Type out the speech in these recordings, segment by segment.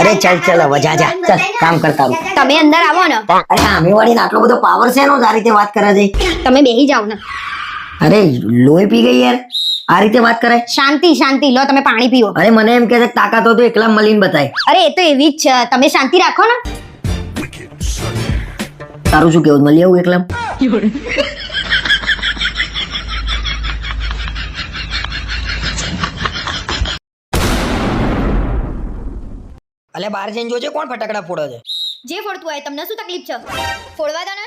અરે ચાલ ચાલ હવે જા ચાલ કામ કરતા. તમે અંદર આવો ને. અરે સામે વાળીને આટલો બધો પાવર છે એનો આ રીતે વાત કરે છે? તમે બેહી જાઓ ને. અરે લોહી પી ગઈ યાર. આ રીતે વાત કરે? શાંતિ શાંતિ. લો તમે પાણી પીઓ. અરે મને એમ કે છે તાકાત તો એકલા મલીન બતાય. અરે એ તો એવી જ છે. તમે શાંતિ રાખો ને. તારું શું કેવું મળી આવું એકલા? અલે બહાર જઈને જોજે કોણ ફટાકડા ફોડે છે? જે ફોડતું હોય તમને શું તકલીફ છે? ફોડવા દો ને.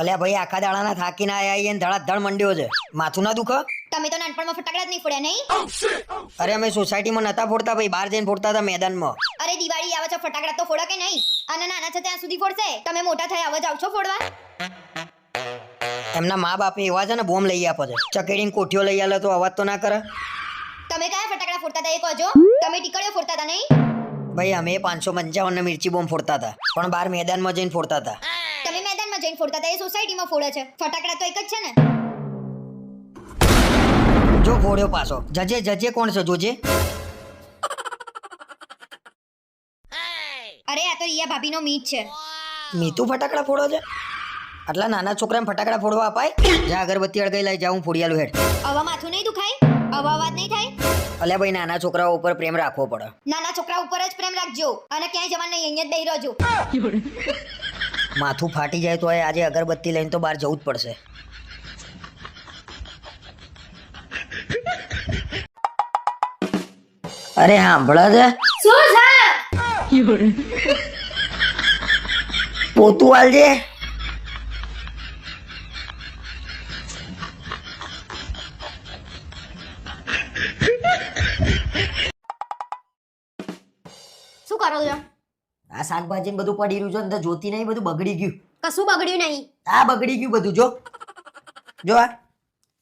અલે ભાઈ આખા દાડાના થાકીને આયા આઈએ ને ધડાધડ મંડ્યો છે. માથું ના દુખે? તમે તો નાનપણમાં ફટાકડા જ નહીં ફોડ્યા નહીં? અરે અમે સોસાયટીમાં નતા ફોડતા ભાઈ બહાર જઈને ફોડતા હતા મેદાનમાં. અરે દિવાળી આવે છે ફટાકડા તો ફોડો કે નહીં? અને નાના છે ત્યાં સુધી ફોડશે. તમે મોટા થયા હવે જાવ છો ફોડવા? એમના મા બાપે એવા છે ને બોમ્બ લઈ આપે છે. ચકેડીને કોઠીઓ લઈ આલે તો અવાજ તો ના કરે? તમે કયા ફટાકડા ફોડતા હતા એ કહો તમે ટીકડીઓ ફોડતા હતા નહીં? ભાઈ અમે પાંચસો પંચાવન ને મિર્ચી બોમ્બ ફોડતા હતા પણ બહાર મેદાનમાં જઈને ફોડતા હતા તમે મેદાનમાં જઈને ફોડતા હતા એ સોસાયટીમાં ફોડે છે. ફટાકડા તો એક જ છે ને? જો ફોડ્યો પાછો. જજે જજે કોણ છે જોજે. અરે આ તો રિયા ભાભીનો મીત છે. મીતુ ફટાકડા ફોડો છે? આટલા નાના છોકરાને ફટાકડા ફોડવા અપાય? જા અગરબત્તી અડગાઈ લઈ જાઉં ફોડિયાલું હેડ. આવા માથું નહીં દુખાય? આવા અવાજ નહીં થાય? અલ્યા ભાઈ નાના છોકરાઓ ઉપર પ્રેમ રાખવો પડે. નાના છોકરા ઉપર જ પ્રેમ રાખજો. અને ક્યાંય જવાનું નહીં અહીંયા જ રહેજો. માથું ફાટી જાય તો આજે અગરબત્તી લઈને તો બહાર જવું જ પડશે. અરે સાંભળો છે શું છે? પોતું આલજે. શાકભાજી બધું પડી રહ્યું છે અંદર જોતી નહીં બધું બગડી ગયું. કશું બગડ્યું નહીં. આ બગડી ગયું બધું જો. જો આ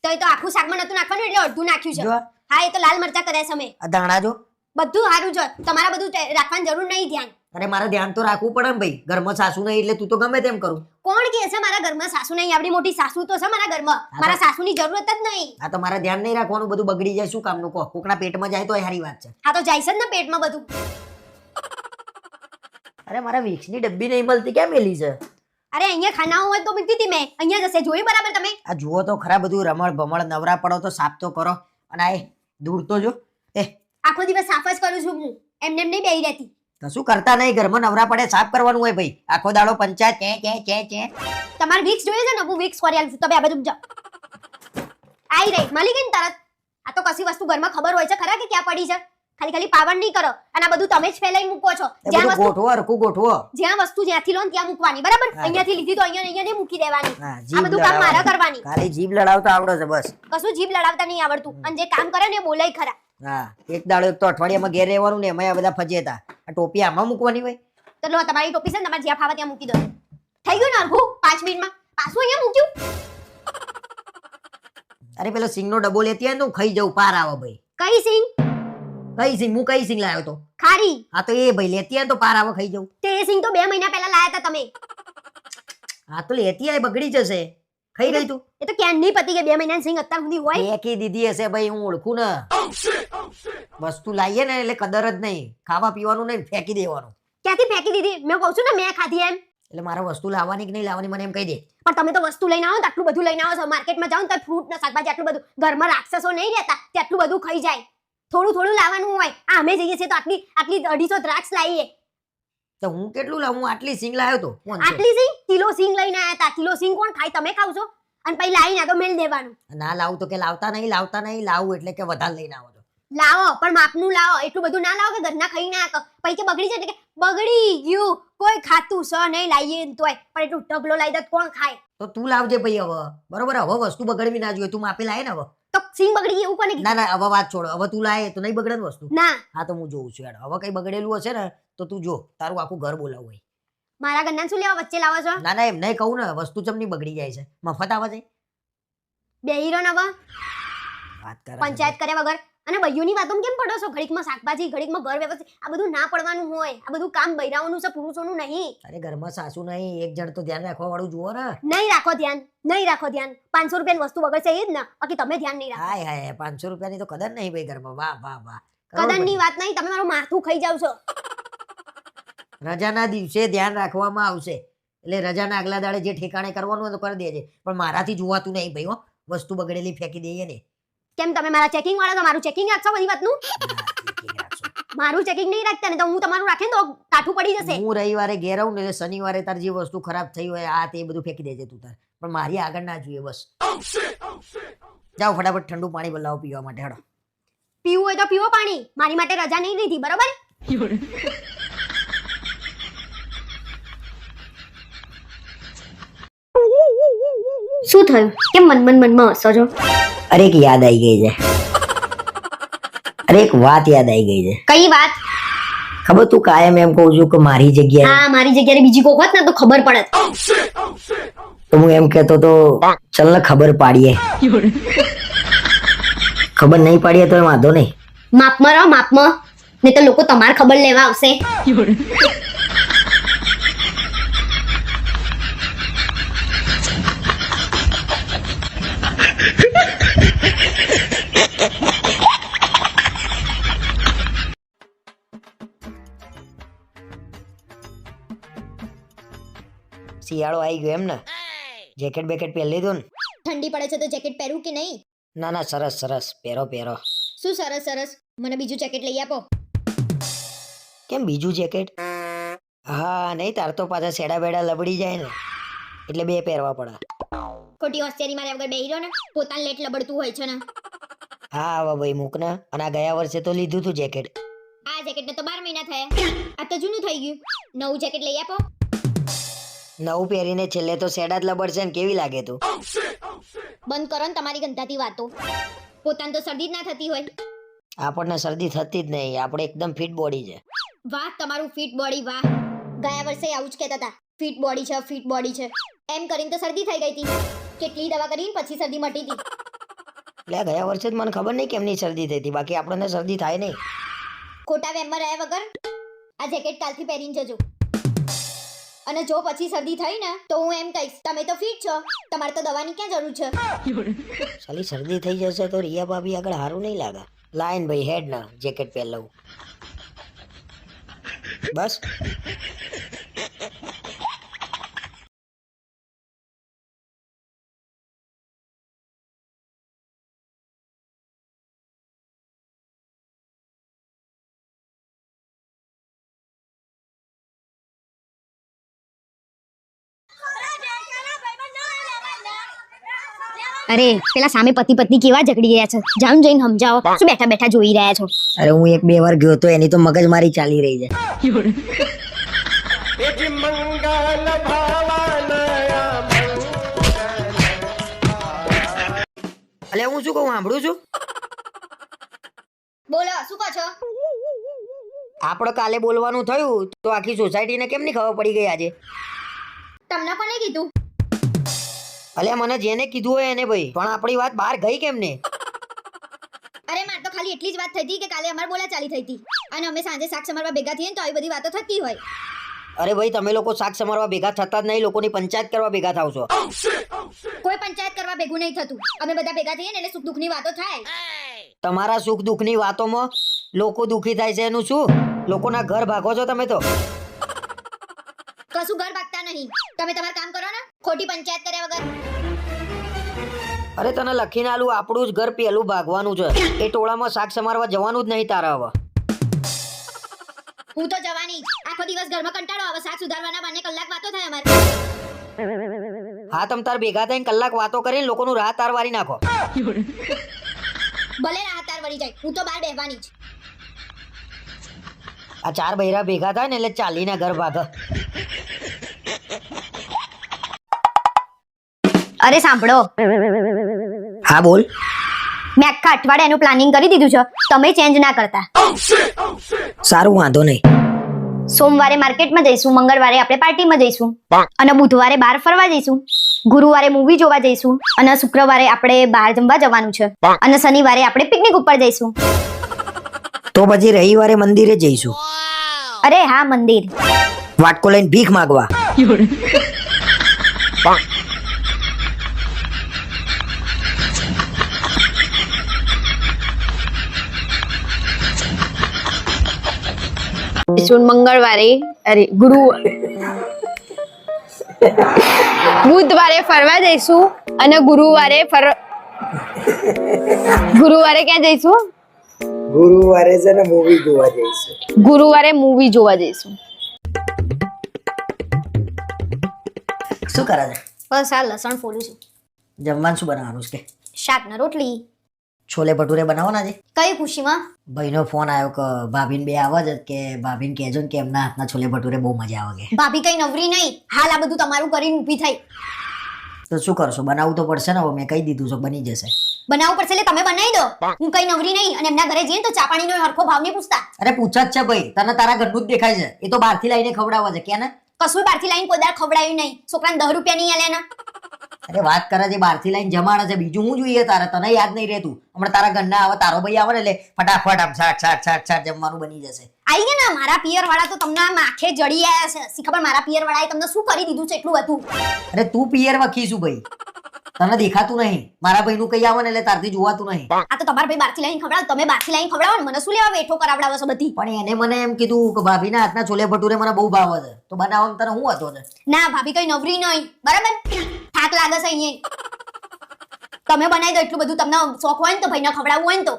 તો એ તો આખું શાકમાં નતું નાખવાનું એટલે અડધું નાખ્યું છે. જો હા. એ તો લાલ મરચા કર્યા સમય આ ધાણા જો. બધું સારું છે. તમારે બધું તે- રાખવાની જરૂર નહીં ધ્યાન. અરે મારે ધ્યાન તો રાખવું પડે ને ભાઈ. ઘરમાં સાસુ નહીં એટલે તું તો ગમે તેમ કરું. કોણ કહે છે મારા ઘરમાં સાસુ નહીં? આપણી મોટી સાસુ તો છે મારા ઘરમાં. મારા સાસુની જરૂરત જ નહીં. આ તો મારે ધ્યાન નહીં રાખવાનું બધું બગડી જાય શું કામનું કહો? કોકના પેટમાં જાય તો એ સારી વાત છે. હા તો જાય છે જ ને પેટમાં બધું. અરે મારા વિક્સની ડબ્બી નહીં મળતી. કેમ મેલી છે? અરે અહીંયા ખાના હોય તો મૂકી હતી મેં. અહીંયા જશે. જોયું બરાબર તમે? આ જુઓ તો ખરા બધું રમણ ભમણ નવરા પડો તો સાફ તો કરો. અને આ એ દૂર તો જો. એ. આખો દિવસ સાફ જ કરું છું હું. એમને એમ નહીં બેહી રહેતી. કશું કરતા નહીં? ઘરમાં નવરા પડે સાફ કરવાનું હોય ભાઈ. આખો દાડો પંચાયત ચે ચે ચે ચે. તમારે વિક્સ જોઈએ છે ને? હું વિક્સ કરી આલું છું. તમે આ બધું જાઓ. આઈ રહી મળી ગઈ ને તરત. આ તો કશી વસ્તુ ઘરમાં ખબર હોય છે ખરા કે ક્યાં પડી છે? ખાલી ખાલી પાવન નહીં કરો. અને આ બધું તમે જ ફેલાઈ મૂકો છો. જ્યાં વસ્તુ ગોઠવો હરખું ગોઠવો. જ્યાં વસ્તુ જ્યાંથી લો ને ત્યાં મૂકવાની. બરાબર? અહીંયાથી લીધી તો અહીંયા અહીંયા નહીં મૂકી દેવાની. આ બધું કામ મારા કરવાની. ખાલી જીભ લડાવતા આવડો છે બસ. કશું જીભ લડાવતા નહીં આવડતું. અને જે કામ કરે ને બોલાય ખરા. હા એક દાડો એક તો અઠવાડિયામાં ઘેર રહેવાનું ને એમાં બધા ફજે હતા આ ટોપી આમાં મૂકવાની હોય? તો લો તમારી ટોપી છે ને તમારે જ્યાં ફાવે ત્યાં મૂકી દો. થઈ ગયું ને અરખું પાંચ મિનિટમાં. પાછું અહીંયા મૂક્યું? અરે પેલો સિંગનો ડબો લેતી હોય ને હું ખાઈ જવું પાર આવે ભાઈ. કઈ સિંગ? કઈ સિંગ હું કઈ સિંગ લાવ્યો તો? ખારી. હા તો એ ભાઈ લેતી ને તો પાર આવો ખાઈ જવું તે સિંગ તો બે મહિના પહેલા લાયા હતા તમે. હા તો લેતી આય બગડી જશે. ખાઈ ગઈ તું. એ તો ક્યાં નહીં પતી કે બે મહિના સિંગ અત્યાર સુધી હોય. ફેંકી દીધી હશે ભાઈ હું ઓળખું ને. વસ્તુ લાવીએ ને એટલે કદર જ નહીં. ખાવા પીવાનું નહીં ફેંકી દેવાનું. ક્યાંથી ફેંકી દીધી? મેં કહું છું ને મેં ખાધી એમ. એટલે મારે વસ્તુ લાવવાની કે નહીં લાવવાની મને એમ કહી દે. પણ તમે તો વસ્તુ લઈને આવો તો આટલું બધું લઈને આવો છો. માર્કેટમાં જાઓ ને તો ફ્રૂટ ને શાકભાજી આટલું બધું. ઘરમાં રાક્ષસો નહીં રહેતા તે આટલું બધું ખાઈ જાય. થોડું થોડું લાવવાનું હોય. આ અમે જઈએ છીએ તો આટલી આટલી અઢીસો દ્રાક્ષ લાવીએ. તો હું કેટલું લાવું? હું આટલી સિંગ લાવ્યો તો? કોણ છે? આટલી સિંગ? કિલો સિંગ લઈને આયા હતા કિલો સિંગ કોણ ખાય? તમે ખાવ છો અને પછી લાવીને આ તો મેલ દેવાનું. ના લાવું તો કે લાવતા નહીં લાવતા નહીં લાવું એટલે કે વધારે લઈને આવો છો લાવો પણ માપનું લાવો. એટલું બધું ના લાવો કે ઘરના ખાઈ ના આકો પછી કે બગડી જાય એટલે કે બગડી ગયું. કોઈ ખાતું સ નહીં લાવીએ ને તોય. પણ એટલું ઢગલો લાવી દે તો કોણ ખાય? તો તું લાવજે ભાઈ હવે. બરોબર? હવે વસ્તુ બગડવી ના જોઈએ. તું માપે લાય ને હવે. તો સિંગ બગડી એવું કોને? ના ના હવે વાત છોડો. હવે તું લાય તો નહીં બગડે વસ્તુ. ના. હા તો હું જોઉં છું યાર હવે કઈ બગડેલું હશે ને તો તું જો તારું આખું ઘર બોલાવું હોય મારા ઘરના શું લેવા વચ્ચે લાવો છો? ના ના એમ નહીં કહું ને વસ્તુ ચમની બગડી જાય છે? મફત આવે છે? બે હીરો નવા વાત કરે પંચાયત કર્યા વગર. અને બૈયુની વાતોમાં કેમ પડો છો? ઘડીકમાં શાકભાજી ઘડીકમાં ઘર વ્યવસ્થિત આ બધું ના પડવાનું હોય આ બધું કામ બૈરાઓનું છે પુરુષોનું નહીં. અરે ઘરમાં સાસુ નહીં એક જણ તો ધ્યાન રાખવા વાળું જુઓ ને. નહીં રાખો ધ્યાન નહીં રાખો ધ્યાન. પાંચસો રૂપિયાની વસ્તુ બગડશે એ જ ને બાકી તમે ધ્યાન નહીં રાખો. હાય હાય પાંચસો રૂપિયાની તો કદર નહીં ભાઈ ઘરમાં. વાહ વાહ વાહ. કદરની વાત નહીં તમે મારું માથું ખાઈ જાવ છો. રજાના દિવસે ધ્યાન રાખવામાં આવશે. એટલે રજાના આગલા દાડે જે ઠેકાણે કરવાનું હોય તો કરી દેજે. પણ મારાથી જોવાતું નહીં ભાઈ હો. વસ્તુ બગડેલી ફેંકી દઈએ ને. કેમ તમે મારા ચેકિંગ વાળા તો મારું ચેકિંગ રાખશો બધી વાતનું. મારું ચેકિંગ નહીં રાખતા ને તો હું તમારું રાખીને તો કાઠું પડી જશે. હું રવિવારે ઘેર આવું ને શનિવારે તાર જે વસ્તુ ખરાબ થઈ હોય આ તે બધું ફેંકી દેજે તું તાર. પણ મારી આગળ ના જોઈએ બસ. જાઓ ફટાફટ ઠંડુ પાણી બોલાવો પીવા માટે હડો. પીવું હોય તો પીવો પાણી. મારી માટે રજા નહીં લીધી બરોબર? શું થયું? કેમ મન મન મનમાં હસો છો અરે એક યાદ આવી ગઈ છે. અરે એક વાત યાદ આવી ગઈ છે. કઈ વાત? ખબર તું કાયમ એમ કહું છું કે મારી જગ્યાએ હા મારી જગ્યાએ બીજી કોક હોત ને તો ખબર પડત. તો હું એમ કહેતો તો ચલ ને ખબર પાડીએ. ખબર નહીં પાડીએ તો વાંધો નહીં. માપમાં રહો માપમાં નહીં તો લોકો તમારે ખબર લેવા આવશે. શિયાળો આવી ગયો એમ ને જેકેટ બેકેટ પહેરી લીધું ને. ઠંડી પડે છે તો જેકેટ પહેરું કે નહીં? ના ના સરસ સરસ. પહેરો પહેરો. શું સરસ સરસ? મને બીજું જેકેટ લઈ આપો. કેમ બીજું જેકેટ? હા નહીં તાર તો પાછા સેડા બેડા લબડી જાય ને. એટલે બે પહેરવા પડે. ખોટી હોશિયારી મારે વગર બેહી રહ્યો ને? પોતાને લેટ લબડતું હોય છે ને. હા હવે ભાઈ મૂક ને. અને આ ગયા વર્ષે તો લીધું તું જેકેટ. આ જેકેટને તો બાર મહિના થયા. આ તો જૂનું થઈ ગયું. નવું જેકેટ લઈ આપો. નવું પહેરીને છેલ્લે તો સેડા જ લબડશે ને કેવી લાગે તું? બંધ કરો ને તમારી ગંધાતી વાતો. પોતાને તો શરદી જ ના થતી હોય. આપણને શરદી થતી જ નહીં આપણે એકદમ ફિટ બોડી છે. વાહ તમારું ફિટ બોડી વાહ. ગયા વર્ષે આવું જ કહેતા હતા. ફિટ બોડી છે ફિટ બોડી છે. એમ કરીને તો શરદી થઈ ગઈ હતી. કેટલી દવા કરીને પછી શરદી મટી હતી. એટલે ગયા વર્ષે જ મને ખબર નહીં કેમની શરદી થઈ હતી. બાકી આપણને શરદી થાય નહીં. ખોટા વેમમાં રહ્યા વગર આ જેકેટ કાલથી પહેરીને જજો. અને જો પછી શરદી થઈ ને, તો હું એમ કહીશ, તમે તો ફિટ છો, તમારે તો દવાની ક્યાં જરૂર છે? સાલી, શરદી થઈ જશે તો રિયા ભાભી આગળ સારું નહીં લાગે. લાઈન ભાઈ હેડ ના જેકેટ પહેર લઉં. બસ. અરે પેલા સામે પતિ પત્ની કેવા ઝઘડી રહ્યા છે? જામ જઈને સમજાવો. શું બેઠા બેઠા જોઈ રહ્યા છો? અરે હું એક બે વાર ગયો તો એની તો મગજ મારી ચાલી રહી છે. અલે હું શું કહું સાંભળું છું? બોલો શું કહો છો? આપણે કાલે બોલવાનું થયું તો આખી સોસાયટીને કેમ ની ખબર પડી ગઈ આજે? તમને કોને કીધું? અલે મને જેને કીધું હોય એને ભાઈ. પણ આપણી વાત બહાર ગઈ કેમ ને અરે માર તો ખાલી એટલી જ વાત થઈ હતી કે કાલે અમાર બોલા ચાલી થઈ હતી. અને અમે સાંજે શાક સમારવા ભેગા થઈએ ને તો આવી બધી વાતો થતી હોય. અરે ભાઈ તમે લોકો શાક સમારવા ભેગા થતા જ નહીં લોકોની પંચાયત કરવા ભેગા થાવ છો. કોઈ પંચાયત કરવા ભેગું નહીં થતું. અમે બધા ભેગા થઈએ ને એટલે સુખ દુઃખની વાતો થાય. તમારા સુખ દુઃખની વાતોમાં લોકો દુઃખી થાય છે એનું શું? લોકોના ઘર ભાગો છો તમે તો? કશું ઘર ભાગતા નહીં. તમે તમારું કામ કરો ને. ખોટી પંચાયત કર્યા વગર. અરે તને લખીને આલું આપણું જ ઘર પેલું ભાગવાનું છે. એ ટોળામાં શાક સમારવા જવાનું જ નહીં તારા હવે. હું તો જવાની. આખો દિવસ ઘરમાં કંટાળો આવે શાક સુધારવાના બાને કલાક વાતો થાય અમારે. હા તમ તાર ભેગા થઈને કલાક વાતો કરીને લોકોનું રાહ તાર વારી નાખો. ભલે રાહતાર વળી જાય હું તો બહાર બેહવાની જ. આ ચાર બૈરા ભેગા થાય ને એટલે ચાલીને ઘર ભાગે. અરે સાંભળો. હા બોલ. મેં આખા અઠવાડિયા એનું પ્લાનિંગ કરી દીધું છે. તમે ચેન્જ ના કરતા. સારું વાંધો નહીં. સોમવારે માર્કેટમાં જઈશું મંગળવારે આપણે પાર્ટીમાં જઈશું. અને બુધવારે બહાર ફરવા જઈશું. ગુરુવારે મૂવી જોવા જઈશું. અને શુક્રવારે આપણે બહાર જમવા જવાનું છે. અને શનિવારે આપણે પિકનિક ઉપર જઈશું. તો પછી રવિવારે મંદિરે જઈશું. અરે હા મંદિર. વાટકો લઈને ભીખ માગવા. જઈશું મંગળવારે અરે ગુરુ બુધવારે ફરવા જઈશું અને ગુરુવારે ફર ગુરુવારે ક્યાં જઈશું? ગુરુવારે છે ને મૂવી જોવા જઈશું. ગુરુવારે મૂવી જોવા જઈશું. શું કરે છે બસ આ લસણ ફોલું છું. જમવાનું શું બનાવવાનું છે? શાક ને રોટલી. છોલે ભટુરે બનાવવાના છે? કઈ ખુશીમાં? ભાઈનો ફોન આવ્યો કે ભાભીન બે આવે છે કે ભાભીન કહેજો ને કે એમના હાથના છોલે ભટુરે બહુ મજા આવે કે. ભાભી કઈ નવરી નહીં. હાલ આ બધું તમારું કરીને ઊભી થઈ. તો શું કરશો? બનાવવું તો પડશે ને હવે મેં કહી દીધું છે બની જશે. બનાવવું પડશે એટલે તમે બનાવી દો. હું કઈ નવરી નહીં અને એમના ઘરે જઈએ તો ચા પાણીનો હરખો ભાવ નહીં પૂછતા. અરે પૂછા જ છે ભાઈ. તને તારા ઘરનું જ દેખાય છે. એ તો બહારથી લાઈને ખવડાવવા છે. કે ને? કશું બહારથી લાઈન કોઈ દાળ ખવડાવ્યું નહીં. છોકરાને દસ રૂપિયા નહીં આલ્યા અરે વાત કરે છે બહારથી લઈને જમાડે છે. બીજું હું જોઈએ તારે? તને યાદ નહીં રહેતું. હમણાં તારા ઘરના આવે તારો ભાઈ આવે ને એટલે ફટાફટ આમ છાટ છાટ છાટ છાટ જમવાનું બની જશે. આઈ ગયા ને મારા પિયર વાળા તો તમને આમ જડી આયા છે. ખબર મારા પિયર વાળાએ તમને શું કરી દીધું છે એટલું બધું? અરે તું પિયર વખીશું ભાઈ. તને દેખાતું નહીં. મારા ભાઈનું કઈ આવે ને એટલે તારથી જોવાતું નહીં. આ તો તમારા ભાઈ બારથી લાઈન ખવડાવ તમે બારથી લાઈન ખવડાવો ને મને શું લેવા બેઠો કરાવડાવો છો બધી? પણ એને મને એમ કીધું કે ભાભીના હાથના છોલે ભટુરે મને બહુ ભાવે છે. તો બનાવવામાં તને હું હતો છે ના ભાભી કઈ નવરી નહીં. બરાબર? થાક લાગે છે અહીંયા. તમે બનાવી દો એટલું બધું તમને શોખ હોય ને તો ભાઈને ખવડાવવું હોય ને તો.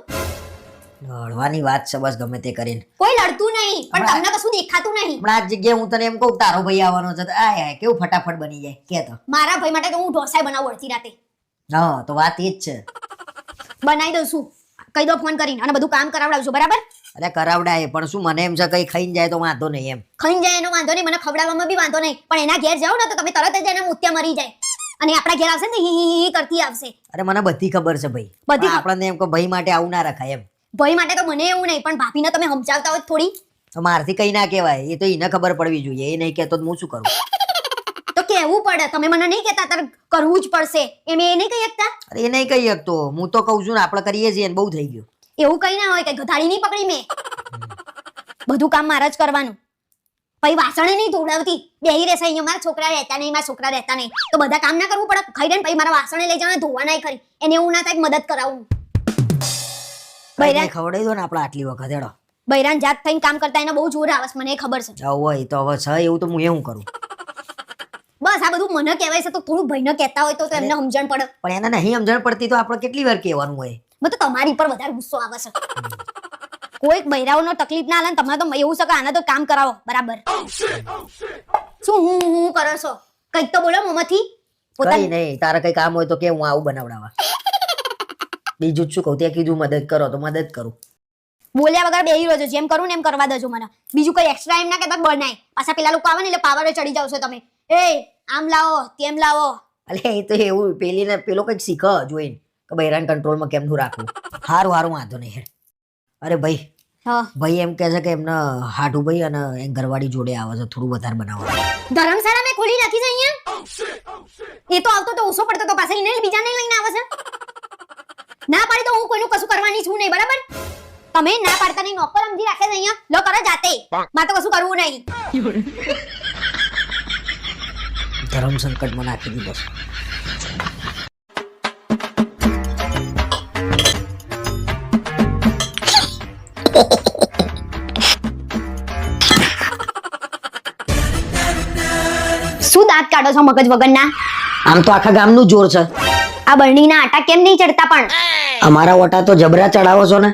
લડવાની વાત છે બસ ગમે તે કરીને. કોઈ લડતું નહીં પણ તમને કશું દેખાતું નહીં. હમણાં આ જગ્યાએ હું તને એમ કહું તારો ભાઈ આવવાનો છે તો આય આય કેવું ફટાફટ બની જાય કે તો. મારા ભાઈ માટે તો હું ઢોસાઈ બનાવું અડધી રાતે. હા તો વાત એ જ છે. બનાવી દઉં છું. કહી દો ફોન કરીને અને બધું કામ કરાવડાવજો બરાબર? અરે કરાવડાય પણ શું મને એમ છે કઈ ખાઈને જાય તો વાંધો નહીં એમ. ખાઈ જાય એનો વાંધો નહીં મને ખવડાવવામાં બી વાંધો નહીં. પણ એના ઘેર જાવ ને તો તમે તરત જ એના મોતિયા મરી જાય. અને આપણા ઘેર આવશે ને હી કરતી આવશે. અરે મને બધી ખબર છે ભાઈ. બધી આપણને એમ કે ભાઈ માટે આવું ના રખાય એમ. ભાઈ માટે તો મને એવું નહીં પણ ભાભીને તમે સમજાવતા હોય થોડી. તો મારથી કઈ ના કહેવાય. એ તો એને ખબર પડવી જોઈએ. એ નહીં કહેતો તો હું શું કરું? તો કહેવું પડે? તમે મને નહીં કહેતા તાર કરવું જ પડશે. એમ એ નહીં કહી શકતા? અરે એ નહીં કહી શકતો. હું તો કહું છું ને આપણે કરીએ છીએ બહુ થઈ ગયું. એવું કઈ ના હોય કે ગધાડી નહીં પકડી મેં. બધું કામ મારા જ કરવાનું. પછી વાસણે નહીં ધોવડાવતી. બેહી રહેશે અહીંયા મારા છોકરા રહેતા નહીં મારા છોકરા રહેતા નહીં. તો બધા કામ ના કરવું પડે. ખાઈ ને પછી મારા વાસણે લઈ જવાના ધોવાના ખરી. એને એવું ના થાય મદદ કરાવું. બૈરા ખવડાવી દો ને આપણે આટલી વખત હેડો. બૈરાન જાત થઈને કામ કરતા એને બહુ જોર આવે મને ખબર છે. જાવ હોય તો હવે છે એવું તો હું એવું કરું. બસ આ બધું મને કહેવાય છે તો થોડું ભાઈને કહેતા હોય તો એમને સમજણ પડે. પણ એને નહીં સમજણ પડતી તો આપણે કેટલી વાર કહેવાનું હોય? તો તમારી પર વધારે ગુસ્સો આવે છે. કોઈક બૈરાઓનો તકલીફ ના આવે ને તમારે તો એવું છે કે આને તો કામ કરાવો. બરાબર. શું હું હું કરો છો? કંઈક તો બોલો મોમાંથી. કઈ નહીં તારે કઈ કામ હોય તો કે હું આવું બનાવડાવા બીજું જ શું કહું ત્યાં કીધું મદદ કરો તો મદદ કરું. બોલ્યા વગર બેહી રહ્યો જેમ કરું ને એમ કરવા દેજો મને. બીજું કઈ એક્સ્ટ્રા એમ ના કહેતા બનાય. પાછા પેલા લોકો આવે ને એટલે પાવરે ચડી જાવ છો તમે. એ આમ લાવો તેમ લાવો. અલે એ તો એવું પેલીને પેલો કંઈક શીખ જોઈને. કે બૈરાન કંટ્રોલમાં કેમનું રાખવું? હારું હારું વાંધો નહીં અરે ભાઈ હા. ભાઈ એમ કહે છે કે એમને હાટુ ભાઈ અને એ ઘરવાળી જોડે આવે છે થોડું વધારે બનાવવા ધરમશાળા મેં ખોલી નાખી છે અહીંયા? એ તો આવતો તો ઓછો પડતો તો પાસે એને બીજા નહીં લઈને આવે છે. ના પાડી તો હું કોઈનું કશું કરવાની છું નહીં બરાબર? તમે ના પાડતા નહીં નોકર સમજી રાખે છે અહીંયા? લો કરો જાતે. મારે તો કશું કરવું નહીં. ધર્મ સંકટમાં નાખી દીધો કાઢો છો મગજ વગરના? આમ તો આખા ગામનું જોર છે. આ બરણીના આટા કેમ નહીં ચડતા પણ? અમારા ઓટા તો જબરા ચડાવો છો ને?